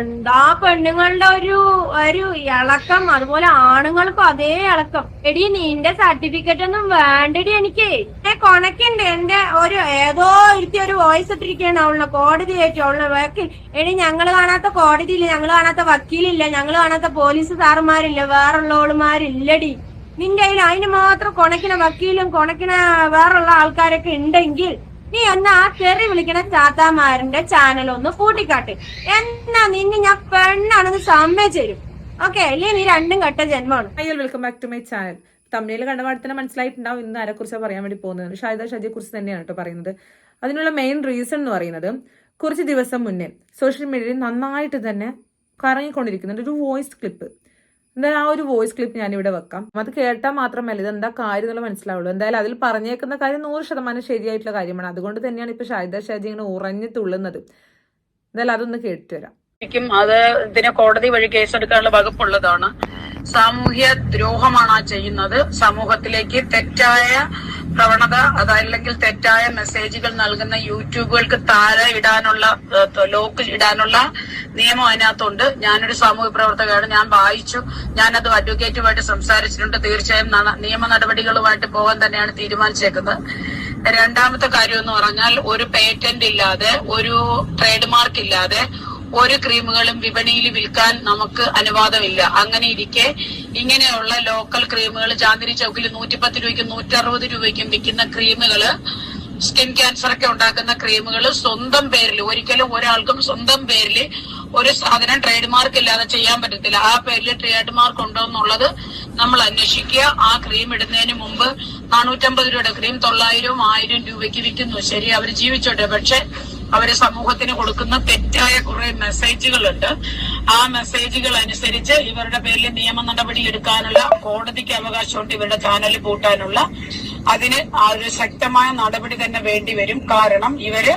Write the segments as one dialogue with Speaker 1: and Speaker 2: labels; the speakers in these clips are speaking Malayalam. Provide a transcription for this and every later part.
Speaker 1: എന്താ പെണ്ണുങ്ങളുടെ ഒരു ഒരു ഇളക്കം അതുപോലെ ആണുങ്ങൾക്കും അതേ ഇളക്കം. എടി നിന്റെ സർട്ടിഫിക്കറ്റ് ഒന്നും വേണ്ടടി എനിക്ക്. എന്റെ കൊണക്കുണ്ട്. എന്റെ ഒരു ഏതോ ഇരുത്തി ഒരു വോയിസ് ഇട്ടിരിക്കുകയാണ് അവളെ കോടതി ആയിട്ട് അവളെ വക്കീൽ എടി ഞങ്ങൾ കാണാത്ത കോടതിയില്ല. ഞങ്ങൾ കാണാത്ത വക്കീലില്ല. ഞങ്ങൾ കാണാത്ത പോലീസ് സാറുമാരില്ല. വേറുള്ളവളുമാരില്ലടി. നിന്റെ കയ്യിൽ അതിന് മാത്രം കൊണക്കിന വക്കീലും കൊണക്കിന വേറുള്ള ആൾക്കാരൊക്കെ ഉണ്ടെങ്കിൽ നീ എന്നാ ആ വിളിക്കണ ചാത്താമാരന്റെ ചാനൽ ഒന്ന് കൂട്ടിക്കാട്ട്. എന്നാ നിന്നെ ഞാൻ പെണ്ണാണെന്ന് സമ്മതിച്ചു തരും ഓക്കെ അല്ലേ നീ രണ്ടും കെട്ട ജന്മമാണ്.
Speaker 2: Welcome back to my channel തമിഴിൽ കണ്ട പാടെ തന്നെ മനസ്സിലായിട്ടുണ്ടാവും ഇന്ന് ആരെക്കുറിച്ചാണ് പറയാൻ വേണ്ടി പോകുന്നത്. ഷാഹിദ ഷാജിയെ കുറിച്ച് തന്നെയാണ് കേട്ടോ പറയുന്നത്. അതിനുള്ള മെയിൻ റീസൺ എന്ന് പറയുന്നത് കുറച്ച് ദിവസം മുന്നേ സോഷ്യൽ മീഡിയയിൽ നന്നായിട്ട് തന്നെ കറങ്ങിക്കൊണ്ടിരിക്കുന്നുണ്ട് ഒരു വോയിസ് ക്ലിപ്പ് എന്തായാലും ആ ഒരു വോയിസ് ക്ലിപ്പ് ഞാനിവിടെ വെക്കാം. അത് കേട്ടാൽ മാത്രമല്ല ഇത് എന്താ കാര്യം എന്നുള്ള മനസ്സിലാവുള്ളൂ. എന്തായാലും അതിൽ പറഞ്ഞേക്കുന്ന കാര്യം നൂറ് ശതമാനം ശരിയായിട്ടുള്ള കാര്യമാണ്. അതുകൊണ്ട് തന്നെയാണ് ഇപ്പൊ ഷാഹിദ ഷാജി ഇങ്ങനെ ഉറഞ്ഞു തുള്ളുന്നത്. എന്തായാലും അതൊന്ന് കേട്ടിട്ട് വരാം
Speaker 3: അത് ഇതിന് കോടതി വഴി കേസെടുക്കാനുള്ള വകുപ്പുള്ളതാണ്. സാമൂഹ്യ ദ്രോഹമാണ് ആ ചെയ്യുന്നത്. സമൂഹത്തിലേക്ക് തെറ്റായ പ്രവണത അതല്ലെങ്കിൽ തെറ്റായ മെസ്സേജുകൾ നൽകുന്ന യൂട്യൂബുകൾക്ക് താര ഇടാനുള്ള ലോക്ക് ഇടാനുള്ള നിയമം അതിനകത്തുണ്ട്. ഞാനൊരു സാമൂഹ്യ പ്രവർത്തകയാണ്. ഞാൻ വായിച്ചു. ഞാനത് അഡ്വക്കേറ്റുമായിട്ട് സംസാരിച്ചിട്ടുണ്ട്. തീർച്ചയായും നിയമ നടപടികളുമായിട്ട് പോകാൻ തന്നെയാണ് തീരുമാനിച്ചേക്കുന്നത്. രണ്ടാമത്തെ കാര്യം എന്ന് പറഞ്ഞാൽ ഒരു പേറ്റന്റ് ഇല്ലാതെ ഒരു ട്രേഡ് മാർക്ക് ഇല്ലാതെ ഒരു ക്രീമുകളും വിപണിയിൽ വിൽക്കാൻ നമുക്ക് അനുവാദമില്ല. അങ്ങനെ ഇരിക്കെ ഇങ്ങനെയുള്ള ലോക്കൽ ക്രീമുകൾ ചാന്ദിനി ചൗക്കിൽ നൂറ്റിപ്പത്ത് രൂപയ്ക്കും നൂറ്ററുപത് രൂപയ്ക്കും വിൽക്കുന്ന ക്രീമുകൾ സ്കിൻ ക്യാൻസർ ഒക്കെ ഉണ്ടാക്കുന്ന ക്രീമുകൾ സ്വന്തം പേരിൽ ഒരിക്കലും ഒരാൾക്കും സ്വന്തം പേരിൽ ഒരു സാധനം ട്രേഡ് മാർക്ക് ഇല്ലാതെ ചെയ്യാൻ പറ്റത്തില്ല. ആ പേരിൽ ട്രേഡ് മാർക്ക് ഉണ്ടോ എന്നുള്ളത് നമ്മൾ അന്വേഷിക്കുക. ആ ക്രീം ഇടുന്നതിന് മുമ്പ് നാനൂറ്റമ്പത് രൂപയുടെ ക്രീം തൊള്ളായിരവും ആയിരം രൂപയ്ക്ക് വിൽക്കുന്നു. ശരി അവർ ജീവിച്ചോട്ടെ. പക്ഷെ അവർ സമൂഹത്തിന് കൊടുക്കുന്ന തെറ്റായ കുറെ മെസ്സേജുകളുണ്ട്. ആ മെസ്സേജുകൾ അനുസരിച്ച് ഇവരുടെ പേരിൽ നിയമ നടപടി എടുക്കാനുള്ള കോടതിക്ക് അവകാശമുണ്ട് ഇവരുടെ ചാനൽ പൂട്ടാനുള്ള. അതിന് ഒരു ശക്തമായ നടപടി തന്നെ വേണ്ടി വരും. കാരണം ഇവർ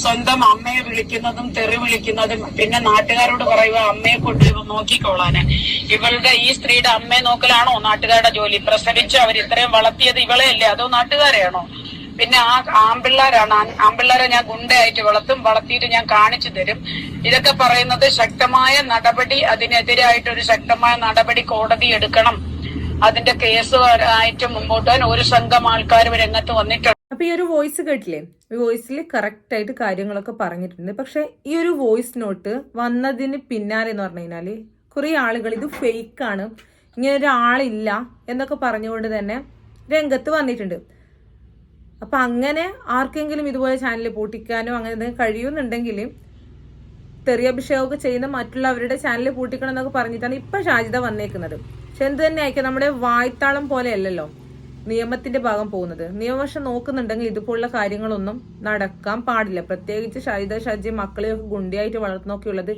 Speaker 3: സ്വന്തം അമ്മയെ വിളിക്കുന്നതും തെറി വിളിക്കുന്നതും പിന്നെ നാട്ടുകാരോട് പറയുക അമ്മയെ കൊണ്ട് ഇവ നോക്കിക്കോളാന്. ഇവളുടെ ഈ സ്ത്രീയുടെ അമ്മയെ നോക്കലാണോ നാട്ടുകാരുടെ ജോലി? പ്രസവിച്ച് അവർ ഇത്രയും വളർത്തിയത് ഇവളെയല്ലേ? അതോ നാട്ടുകാരെയാണോ? പിന്നെ ആ ആമ്പിള്ളാരാണ്. ആമ്പിള്ളാരെ ഞാൻ ഗുണ്ടയായിട്ട് വളർത്തും വളർത്തിയിട്ട് ഞാൻ കാണിച്ചു തരും. ഇതൊക്കെ പറയുന്നത് ശക്തമായ നടപടി അതിനെതിരായിട്ട് ഒരു ശക്തമായ നടപടി കോടതി എടുക്കണം. അതിന്റെ കേസ് ആയിട്ട് മുമ്പോട്ട് പോകാൻ ഒരു സംഘം ആൾക്കാർ രംഗത്ത് വന്നിട്ടുണ്ട്.
Speaker 2: അപ്പൊ ഈ ഒരു വോയിസ് കേട്ടില്ലേ? വോയിസിൽ കറക്റ്റ് ആയിട്ട് കാര്യങ്ങളൊക്കെ പറഞ്ഞിട്ടുണ്ട്. പക്ഷെ ഈ ഒരു വോയിസ് നോട്ട് വന്നതിന് പിന്നാലെ എന്ന് പറഞ്ഞു കഴിഞ്ഞാൽ കുറെ ആളുകൾ ഇത് ഫേക്ക് ആണ്. ഇങ്ങനെ ഒരാളില്ല എന്നൊക്കെ പറഞ്ഞുകൊണ്ട് തന്നെ രംഗത്ത് വന്നിട്ടുണ്ട്. അപ്പൊ അങ്ങനെ ആർക്കെങ്കിലും ഇതുപോലെ ചാനൽ പൂട്ടിക്കാനോ അങ്ങനെ എന്തെങ്കിലും കഴിയുന്നുണ്ടെങ്കിൽ തെറിയഭിഷേകമൊക്കെ ചെയ്യുന്ന മറ്റുള്ളവരുടെ ചാനൽ പൂട്ടിക്കണം എന്നൊക്കെ പറഞ്ഞിട്ടാണ് ഇപ്പൊ ഷാജിത വന്നേക്കുന്നത്. പക്ഷെ എന്ത് തന്നെ ആയിക്കാം നമ്മുടെ വായ്ത്താളം പോലെയല്ലല്ലോ നിയമത്തിന്റെ ഭാഗം പോകുന്നത്. നിയമവശം നോക്കുന്നുണ്ടെങ്കിൽ ഇതുപോലുള്ള കാര്യങ്ങളൊന്നും നടക്കാൻ പാടില്ല. പ്രത്യേകിച്ച് ഷാജിദ ഷാജി മക്കളെയൊക്കെ ഗുണ്ടിയായിട്ട് വളർത്തുന്നൊക്കെയുള്ളത്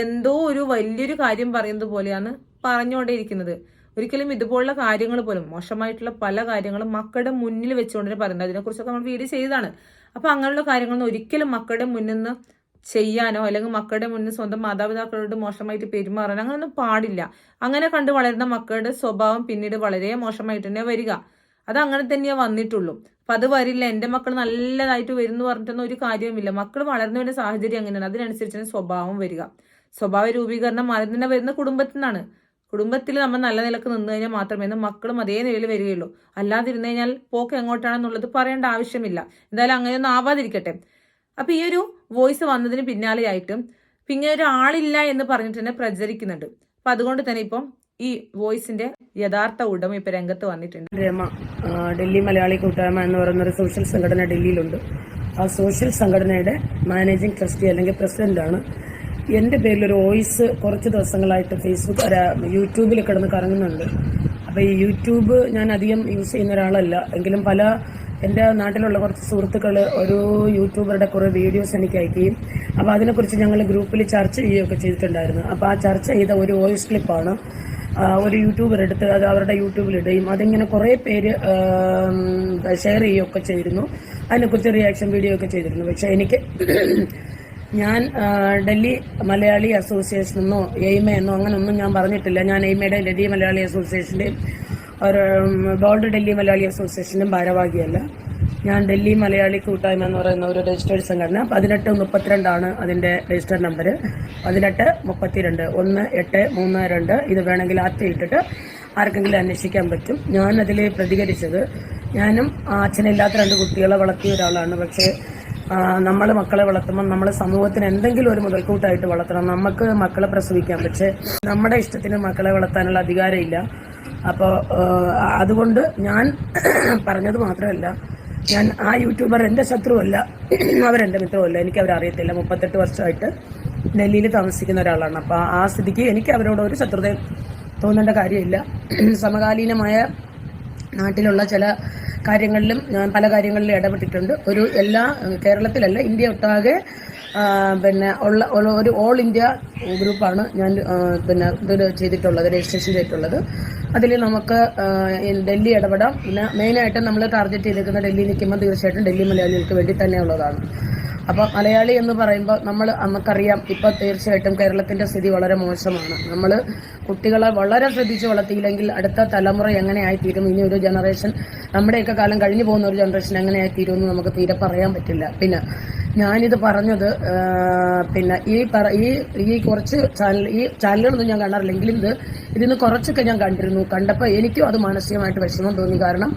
Speaker 2: എന്തോ ഒരു വലിയൊരു കാര്യം പറയുന്നത് പോലെയാണ് പറഞ്ഞുകൊണ്ടേയിരിക്കുന്നത്. ഒരിക്കലും ഇതുപോലുള്ള കാര്യങ്ങൾ പോലും മോശമായിട്ടുള്ള പല കാര്യങ്ങളും മക്കളുടെ മുന്നിൽ വെച്ചുകൊണ്ട് പറയുന്നത്. അതിനെക്കുറിച്ചൊക്കെ നമ്മൾ വീഡിയോ ചെയ്തതാണ്. അപ്പോൾ അങ്ങനെയുള്ള കാര്യങ്ങളൊന്നും ഒരിക്കലും മക്കളുടെ മുന്നിൽ നിന്ന് ചെയ്യാനോ അല്ലെങ്കിൽ മക്കളുടെ മുന്നിൽ സ്വന്തം മാതാപിതാക്കളോട് മോശമായിട്ട് പെരുമാറാനോ അങ്ങനെയൊന്നും പാടില്ല. അങ്ങനെ കണ്ട് വളരുന്ന മക്കളുടെ സ്വഭാവം പിന്നീട് വളരെ മോശമായിട്ട് തന്നെ വരിക. അത് അങ്ങനെ തന്നെയാണ് വന്നിട്ടുള്ളൂ. അപ്പൊ അത് വരില്ല. എന്റെ മക്കൾ നല്ലതായിട്ട് വരുന്നു പറഞ്ഞിട്ടൊന്നും ഒരു കാര്യവുമില്ല. മക്കൾ വളർന്നു വരുന്ന സാഹചര്യം അങ്ങനെയാണ് അതിനനുസരിച്ചാണ് സ്വഭാവം വരിക. സ്വഭാവ രൂപീകരണം അതിൽ തന്നെ വരുന്ന കുടുംബത്തിൽ നിന്നാണ്. കുടുംബത്തിൽ നമ്മൾ നല്ല നിലയ്ക്ക് നിന്ന് കഴിഞ്ഞാൽ മാത്രമേ മക്കളും അതേ നിലയിൽ വരികയുള്ളൂ. അല്ലാതിരുന്നു കഴിഞ്ഞാൽ പോക്ക് എങ്ങോട്ടാണെന്നുള്ളത് പറയേണ്ട ആവശ്യമില്ല. എന്തായാലും അങ്ങനെയൊന്നും ആവാതിരിക്കട്ടെ. അപ്പൊ ഈ ഒരു വോയിസ് വന്നതിന് പിന്നാലെയായിട്ടും പിന്നെ ഒരാളില്ല എന്ന് പറഞ്ഞിട്ട് തന്നെ പ്രചരിക്കുന്നുണ്ട്. അപ്പൊ അതുകൊണ്ട് തന്നെ ഇപ്പം ഈ വോയിസിന്റെ യഥാർത്ഥ ഉടമ ഇപ്പൊ രംഗത്ത് വന്നിട്ടുണ്ട്.
Speaker 4: രമ ഡൽഹി മലയാളി കൂട്ടായ്മ എന്ന് പറയുന്ന ഒരു സോഷ്യൽ സംഘടന ഡൽഹിയിലുണ്ട്. ആ സോഷ്യൽ സംഘടനയുടെ മാനേജിംഗ് ട്രസ്റ്റി അല്ലെങ്കിൽ പ്രസിഡന്റാണ് എന്റെ പേരിൽ ഒരു വോയിസ് കുറച്ച് ദിവസങ്ങളായിട്ട് ഫേസ്ബുക്ക് യൂട്യൂബിൽ കിടന്ന് കറങ്ങുന്നുണ്ട്. അപ്പോൾ ഈ യൂട്യൂബ് ഞാൻ അധികം യൂസ് ചെയ്യുന്ന ഒരാളല്ല. എങ്കിലും പല എന്റെ നാട്ടിലുള്ള കുറച്ച് സുഹൃത്തുക്കൾ ഒരു യൂട്യൂബറുടെ കുറേ വീഡിയോസ് എനിക്ക് അയക്കുകയും അപ്പോൾ അതിനെക്കുറിച്ച് ഞങ്ങൾ ഗ്രൂപ്പിൽ ചർച്ച ചെയ്യുകയൊക്കെ ചെയ്തിട്ടുണ്ടായിരുന്നു. അപ്പോൾ ആ ചർച്ച ചെയ്ത ഒരു വോയിസ് ക്ലിപ്പാണ് ഒരു യൂട്യൂബർ എടുത്ത് അത് അവരുടെ യൂട്യൂബിലിടുകയും അതിങ്ങനെ കുറേ പേര് ഷെയർ ചെയ്യുകയൊക്കെ ചെയ്തിരുന്നു. അതിനെക്കുറിച്ച് റിയാക്ഷൻ വീഡിയോ ഒക്കെ ചെയ്തിരുന്നു. പക്ഷേ എനിക്ക് ഞാൻ ഡൽഹി മലയാളി അസോസിയേഷൻ എന്നോ എയ്മ എന്നോ അങ്ങനൊന്നും ഞാൻ പറഞ്ഞിട്ടില്ല. ഞാൻ എയ്മയുടെ ഡൽഹി മലയാളി അസോസിയേഷന്റെയും ഒരു ഗോൾഡ് ഡൽഹി മലയാളി അസോസിയേഷന്റെയും ഭാരവാഹിയല്ല. ഞാൻ ഡൽഹി മലയാളി കൂട്ടായ്മ എന്ന് പറയുന്ന ഒരു രജിസ്റ്റേർഡ് സംഘടന പതിനെട്ട് മുപ്പത്തിരണ്ടാണ് അതിന്റെ രജിസ്റ്റർ നമ്പർ പതിനെട്ട് മുപ്പത്തിരണ്ട് ഒന്ന് എട്ട് മൂന്ന് രണ്ട് ഇത് വേണമെങ്കിൽ ആറ്റ് ഇട്ടിട്ട് ആർക്കെങ്കിലും അന്വേഷിക്കാൻ പറ്റും. ഞാൻ അതിൽ പ്രതികരിച്ചത് ഞാനും അച്ഛനില്ലാത്ത രണ്ട് കുട്ടികളെ വളർത്തിയ ഒരാളാണ്. പക്ഷേ നമ്മൾ മക്കളെ വളർത്തുമ്പോൾ നമ്മളെ സമൂഹത്തിന് എന്തെങ്കിലും ഒരു മുതൽക്കൂട്ടായിട്ട് വളർത്തണം. നമുക്ക് മക്കളെ പ്രസവിക്കാം. പക്ഷേ നമ്മുടെ ഇഷ്ടത്തിന് മക്കളെ വളർത്താനുള്ള അധികാരമില്ല. അപ്പോൾ അതുകൊണ്ട് ഞാൻ പറഞ്ഞത് മാത്രമല്ല ഞാൻ ആ യൂട്യൂബർ എന്റെ ശത്രുവല്ല അവരെന്റെ മിത്രമല്ല എനിക്ക് അവരെ അറിയത്തില്ല. മുപ്പത്തെട്ട് വർഷമായിട്ട് ഡൽഹിയിൽ താമസിക്കുന്ന ഒരാളാണ്. അപ്പോൾ ആ സ്ഥിതിക്ക് എനിക്ക് അവരോട് ഒരു ശത്രുത തോന്നേണ്ട കാര്യമില്ല. സമകാലീനമായ നാട്ടിലുള്ള ചില കാര്യങ്ങളിലും ഞാൻ പല കാര്യങ്ങളിലും ഇടപെട്ടിട്ടുണ്ട്. ഒരു എല്ലാ കേരളത്തിലല്ല ഇന്ത്യ ഒട്ടാകെ പിന്നെ ഉള്ള ഒരു ഓൾ ഇന്ത്യ ഗ്രൂപ്പാണ് ഞാൻ പിന്നെ ഇതിൽ ചെയ്തിട്ടുള്ളത് രജിസ്ട്രേഷൻ ചെയ്തിട്ടുള്ളത്. അതിൽ നമുക്ക് ഡൽഹി ഇടപെടാം. പിന്നെ മെയിനായിട്ട് നമ്മൾ ടാർഗറ്റ് ചെയ്തിരിക്കുന്ന ഡൽഹി നിൽക്കുമ്പോൾ തീർച്ചയായിട്ടും ഡൽഹി മലയാളികൾക്ക് വേണ്ടി തന്നെയുള്ളതാണ്. അപ്പോൾ മലയാളി എന്ന് പറയുമ്പോൾ നമ്മൾ നമുക്കറിയാം ഇപ്പോൾ തീർച്ചയായിട്ടും കേരളത്തിന്റെ സ്ഥിതി വളരെ മോശമാണ്. നമ്മൾ കുട്ടികളെ വളരെ ശ്രദ്ധിച്ച് വളർത്തിയില്ലെങ്കിൽ അടുത്ത തലമുറ എങ്ങനെയായി തീരും ഇനി ഒരു ജനറേഷൻ നമ്മുടെയൊക്കെ കാലം കഴിഞ്ഞു പോകുന്ന ഒരു ജനറേഷൻ എങ്ങനെയായി എന്ന് നമുക്ക് തീരെ പറയാൻ പറ്റില്ല. പിന്നെ ഞാനിത് പറഞ്ഞത് പിന്നെ ഈ പറ ഈ ഈ കുറച്ച് ചാനൽ ഈ ചാനലുകളൊന്നും ഞാൻ കാണാറില്ലെങ്കിലും ഇത് ഇതിന്ന് കുറച്ചൊക്കെ ഞാൻ കണ്ടിരുന്നു. കണ്ടപ്പോൾ എനിക്കും അത് മാനസികമായിട്ട് വിഷമം തോന്നി. കാരണം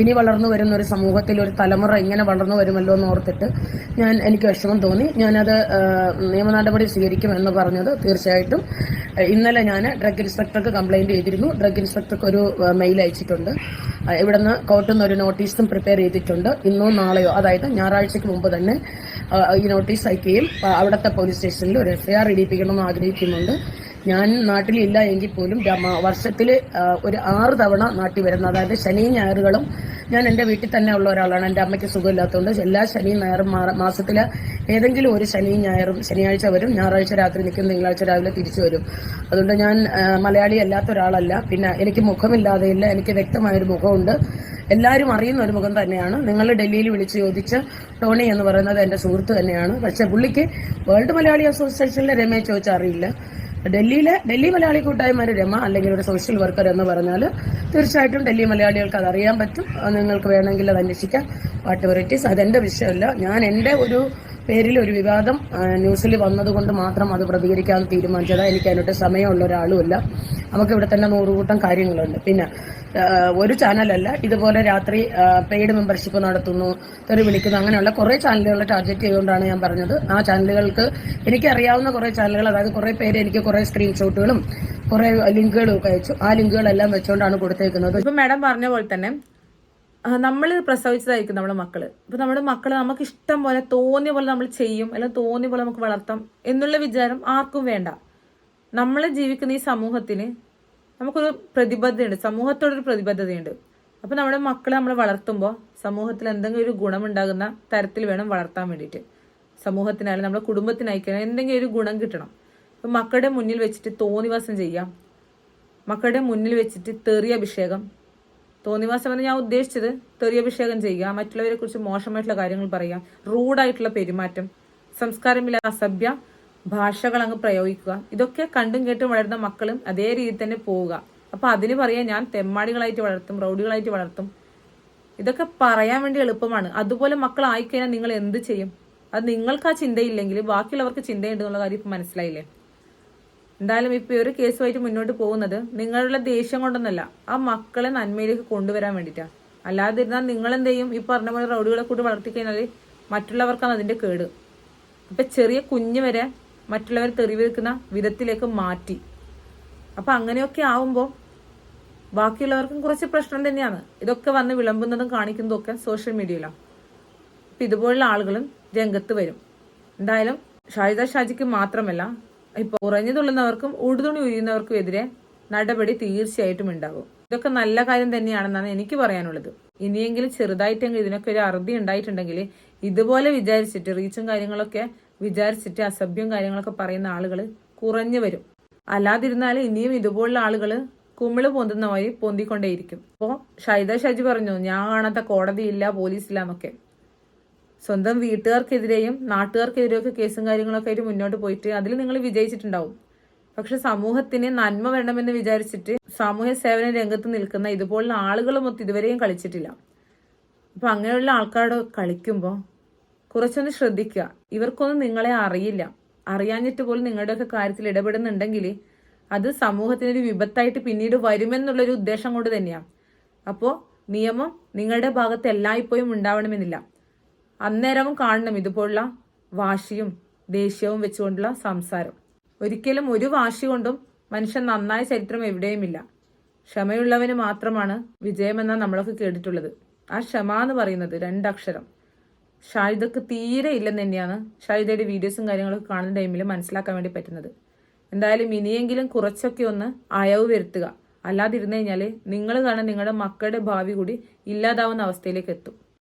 Speaker 4: ഇനി വളർന്നു വരുന്ന ഒരു സമൂഹത്തിൽ ഒരു തലമുറ ഇങ്ങനെ വളർന്നു വരുമല്ലോ എന്ന് ഓർത്തിട്ട് ഞാൻ എനിക്ക് വിഷമം തോന്നി. ഞാനത് നിയമ നടപടി സ്വീകരിക്കുമെന്ന് പറഞ്ഞത് തീർച്ചയായിട്ടും. ഇന്നലെ ഞാൻ ഡ്രഗ് ഇൻസ്പെക്ടർക്ക് കംപ്ലൈന്റ് ചെയ്തിരുന്നു. ഡ്രഗ് ഇൻസ്പെക്ടർക്ക് ഒരു മെയിൽ അയച്ചിട്ടുണ്ട്. ഇവിടുന്ന് കോർട്ടിൽ നിന്ന് ഒരു നോട്ടീസും പ്രിപ്പയർ ചെയ്തിട്ടുണ്ട്. ഇന്നോ നാളെയോ അതായത് ഞായറാഴ്ചയ്ക്ക് മുമ്പ് തന്നെ ഈ നോട്ടീസ് അയക്കുകയും അവിടുത്തെ പോലീസ് സ്റ്റേഷനിൽ ഒരു എഫ്ഐആർ ഇടിപ്പിക്കണമെന്ന് ആഗ്രഹിക്കുന്നുണ്ട്. ഞാൻ നാട്ടിലില്ല എങ്കിൽ പോലും വർഷത്തിൽ ഒരു ആറ് തവണ നാട്ടിൽ വരുന്നത് അതായത് ശനിയും ഞായറുകളും ഞാൻ എന്റെ വീട്ടിൽ തന്നെ ഉള്ള ഒരാളാണ്. എന്റെ അമ്മയ്ക്ക് സുഖമില്ലാത്തതുകൊണ്ട് എല്ലാ ശനിയും ഞായറും മാസത്തിൽ ഏതെങ്കിലും ഒരു ശനിയും ഞായറും ശനിയാഴ്ച വരും. ഞായറാഴ്ച രാത്രി നിൽക്കും തിങ്കളാഴ്ച രാവിലെ തിരിച്ചു വരും. അതുകൊണ്ട് ഞാൻ മലയാളി അല്ലാത്ത ഒരാളല്ല. പിന്നെ എനിക്ക് മുഖമില്ലാതെയില്ല എനിക്ക് വ്യക്തമായൊരു മുഖമുണ്ട്. എല്ലാവരും അറിയുന്ന ഒരു മുഖം തന്നെയാണ്. നിങ്ങൾ ഡൽഹിയിൽ വിളിച്ച് ചോദിച്ച ടോണി എന്ന് പറയുന്നത് എന്റെ സുഹൃത്ത് തന്നെയാണ്. പക്ഷേ പുള്ളിക്ക് വേൾഡ് മലയാളി അസോസിയേഷനിലെ രമേശ് ചോദിച്ചാൽ അറിയില്ല. ഡൽഹിയിലെ ഡൽഹി മലയാളി കൂട്ടായ്മയുടെ രമ അല്ലെങ്കിൽ ഒരു സോഷ്യൽ വർക്കർ എന്ന് പറഞ്ഞാൽ തീർച്ചയായിട്ടും ഡൽഹി മലയാളികൾക്ക് അത് അറിയാൻ പറ്റും. നിങ്ങൾക്ക് വേണമെങ്കിൽ അത് അന്വേഷിക്കാം. വാട്ട് വെറൈറ്റീസ് അതെന്റെ വിഷയമല്ല. ഞാൻ എന്റെ ഒരു പേരിൽ ഒരു വിവാദം ന്യൂസിൽ വന്നതുകൊണ്ട് മാത്രം അത് പ്രതികരിക്കാൻ തീരുമാനിച്ചത്. എനിക്ക് അതിനോട്ട് സമയമുള്ള ഒരാളുമല്ല. നമുക്ക് ഇവിടെ തന്നെ നൂറുകൂട്ടം കാര്യങ്ങളുണ്ട്. പിന്നെ ഒരു ചാനലല്ല. ഇതുപോലെ രാത്രി പെയ്ഡ് മെമ്പർഷിപ്പ് നടത്തുന്നു തെറി വിളിക്കുന്നു അങ്ങനെയുള്ള കുറേ ചാനലുകളെ ടാർഗറ്റ് ചെയ്തുകൊണ്ടാണ് ഞാൻ പറഞ്ഞത്. ആ ചാനലുകൾക്ക് എനിക്ക് കുറേ ചാനലുകൾ അതായത് കുറേ പേര് എനിക്ക് കുറേ സ്ക്രീൻഷോട്ടുകളും കുറേ ലിങ്കുകളും ഒക്കെ അയച്ചു. ആ ലിങ്കുകളെല്ലാം വെച്ചുകൊണ്ടാണ് കൊടുത്തേക്കുന്നത്.
Speaker 2: ഇപ്പൊ മാഡം പറഞ്ഞ പോലെ തന്നെ നമ്മൾ പ്രസവിച്ചതായിരിക്കും നമ്മുടെ മക്കൾ. ഇപ്പൊ നമ്മുടെ മക്കൾ നമുക്ക് ഇഷ്ടം പോലെ തോന്നിയ പോലെ നമ്മൾ ചെയ്യും അല്ലെങ്കിൽ തോന്നിയ പോലെ നമുക്ക് വളർത്താം എന്നുള്ള വിചാരം ആർക്കും വേണ്ട. നമ്മൾ ജീവിക്കുന്ന ഈ സമൂഹത്തിന് നമുക്കൊരു പ്രതിബദ്ധതയുണ്ട് സമൂഹത്തോടൊരു പ്രതിബദ്ധതയുണ്ട്. അപ്പൊ നമ്മുടെ മക്കളെ നമ്മൾ വളർത്തുമ്പോൾ സമൂഹത്തിൽ എന്തെങ്കിലും ഒരു ഗുണമുണ്ടാകുന്ന തരത്തിൽ വേണം വളർത്താൻ വേണ്ടിയിട്ട്. സമൂഹത്തിനായാലും നമ്മുടെ കുടുംബത്തിനായിക്കാനും എന്തെങ്കിലും ഒരു ഗുണം കിട്ടണം. ഇപ്പൊ മക്കളുടെ മുന്നിൽ വെച്ചിട്ട് തോന്നിവാസം ചെയ്യാം. മക്കളുടെ മുന്നിൽ വെച്ചിട്ട് തെറിയ അഭിഷേകം തോന്നിവാസം എന്ന് ഞാൻ ഉദ്ദേശിച്ചത് തെറിയഭിഷേകം ചെയ്യുക മറ്റുള്ളവരെ കുറിച്ച് മോശമായിട്ടുള്ള കാര്യങ്ങൾ പറയുക റൂഡായിട്ടുള്ള പെരുമാറ്റം സംസ്കാരമില്ല അസഭ്യ ഭാഷകൾ അങ്ങ് പ്രയോഗിക്കുക. ഇതൊക്കെ കണ്ടും കേട്ടും വളരുന്ന മക്കളും അതേ രീതിയിൽ തന്നെ പോവുക. അപ്പൊ അതിന് പറയാൻ ഞാൻ തെമ്മാടികളായിട്ട് വളർത്തും റൗഡികളായിട്ട് വളർത്തും. ഇതൊക്കെ പറയാൻ വേണ്ടി എളുപ്പമാണ്. അതുപോലെ മക്കൾ ആയിക്കഴിഞ്ഞാൽ നിങ്ങൾ എന്ത് ചെയ്യും? അത് നിങ്ങൾക്ക് ആ ചിന്തയില്ലെങ്കിൽ ബാക്കിയുള്ളവർക്ക് ചിന്തയുണ്ടെന്നുള്ള കാര്യം ഇപ്പൊ മനസ്സിലായില്ലേ? എന്തായാലും ഇപ്പൊ ഈ ഒരു കേസുമായിട്ട് മുന്നോട്ട് പോകുന്നത് നിങ്ങളുടെ ദേഷ്യം കൊണ്ടൊന്നല്ല ആ മക്കളെ നന്മയിലേക്ക് കൊണ്ടുവരാൻ വേണ്ടിയിട്ടാണ് അല്ലാതിരുന്നാൽ നിങ്ങൾ എന്ത് ചെയ്യും ഈ പറഞ്ഞ പോലെ റൗഡികളെ കൂടി വളർത്തിക്കഴിഞ്ഞാൽ മറ്റുള്ളവർക്കാണ് അതിന്റെ കേട്. അപ്പൊ ചെറിയ കുഞ്ഞ് വരെ മറ്റുള്ളവർ തെറി വെക്കുന്ന വിധത്തിലേക്ക് മാറ്റി. അപ്പൊ അങ്ങനെയൊക്കെ ആവുമ്പോൾ ബാക്കിയുള്ളവർക്കും കുറച്ച് പ്രശ്നം തന്നെയാണ്. ഇതൊക്കെ വന്ന് വിളമ്പുന്നതും കാണിക്കുന്നതും ഒക്കെ സോഷ്യൽ മീഡിയയിലാണ് ഇപ്പൊ ഇതുപോലുള്ള ആളുകളും രംഗത്ത് വരും. എന്തായാലും ഷാജിദ ഷാജിക്ക് മാത്രമല്ല ഇപ്പൊ കുറഞ്ഞതുള്ളവർക്കും ഉടുതുണി ഉരിയുന്നവർക്കും എതിരെ നടപടി തീർച്ചയായിട്ടും ഉണ്ടാകും. ഇതൊക്കെ നല്ല കാര്യം തന്നെയാണെന്നാണ് എനിക്ക് പറയാനുള്ളത്. ഇനിയെങ്കിലും ചെറുതായിട്ടെങ്കിലും ഇതിനൊക്കെ ഒരു അറുതി ഉണ്ടായിട്ടുണ്ടെങ്കിൽ ഇതുപോലെ വിചാരിച്ചിട്ട് റീച്ചും കാര്യങ്ങളൊക്കെ വിചാരിച്ചിട്ട് അസഭ്യം കാര്യങ്ങളൊക്കെ പറയുന്ന ആളുകൾ കുറഞ്ഞു വരും. അല്ലാതിരുന്നാൽ ഇനിയും ഇതുപോലുള്ള ആളുകൾ കുമിൾ പൊന്തുന്ന വഴി പൊന്തിക്കൊണ്ടേയിരിക്കും. അപ്പോ ഷൈദ ഷാജി പറഞ്ഞു ഞാൻ കാണാത്ത കോടതിയില്ല പോലീസില്ല എന്നൊക്കെ. സ്വന്തം വീട്ടുകാർക്കെതിരെയും നാട്ടുകാർക്കെതിരെയും ഒക്കെ കേസും കാര്യങ്ങളൊക്കെ ആയിട്ട് മുന്നോട്ട് പോയിട്ട് അതിൽ നിങ്ങൾ വിജയിച്ചിട്ടുണ്ടാവും. പക്ഷെ സമൂഹത്തിന് നന്മ വേണമെന്ന് വിചാരിച്ചിട്ട് സാമൂഹ്യ സേവന രംഗത്ത് നിൽക്കുന്ന ഇതുപോലുള്ള ആളുകളുമൊത്ത് ഇതുവരെയും കളിച്ചിട്ടില്ല. അപ്പൊ അങ്ങനെയുള്ള ആൾക്കാരോട് കളിക്കുമ്പോൾ കുറച്ചൊന്ന് ശ്രദ്ധിക്കുക. ഇവർക്കൊന്നും നിങ്ങളെ അറിയില്ല. അറിയാഞ്ഞിട്ട് പോലും നിങ്ങളുടെയൊക്കെ കാര്യത്തിൽ ഇടപെടുന്നുണ്ടെങ്കിൽ അത് സമൂഹത്തിനൊരു വിപത്തായിട്ട് പിന്നീട് വരുമെന്നുള്ളൊരു ഉദ്ദേശം കൊണ്ട് തന്നെയാണ് അപ്പോൾ നിയമം നിങ്ങളുടെ ഭാഗത്ത് എല്ലായ്പ്പോഴും ഉണ്ടാവണമെന്നില്ല. അന്നേരവും കാണണം ഇതുപോലുള്ള വാശിയും ദേഷ്യവും വെച്ചുകൊണ്ടുള്ള സംസാരം. ഒരിക്കലും ഒരു വാശി കൊണ്ടും മനുഷ്യൻ നന്നായ ചരിത്രം എവിടെയുമില്ല. ക്ഷമയുള്ളവന് മാത്രമാണ് വിജയമെന്നാണ് നമ്മളൊക്കെ കേട്ടിട്ടുള്ളത്. ആ ക്ഷമ എന്ന് പറയുന്നത് രണ്ടക്ഷരം. ഷാഹിദക്ക് തീരെ ഇല്ലെന്ന് തന്നെയാണ് ഷാഹിദയുടെ വീഡിയോസും കാര്യങ്ങളൊക്കെ കാണുന്ന ടൈമിൽ മനസ്സിലാക്കാൻ വേണ്ടി പറ്റുന്നത്. എന്തായാലും ഇനിയെങ്കിലും കുറച്ചൊക്കെ ഒന്ന് അയവ് വരുത്തുക. അല്ലാതിരുന്നു കഴിഞ്ഞാൽ നിങ്ങൾ കാണാൻ നിങ്ങളുടെ മക്കളുടെ ഭാവി കൂടി ഇല്ലാതാവുന്ന അവസ്ഥയിലേക്ക് എത്തും.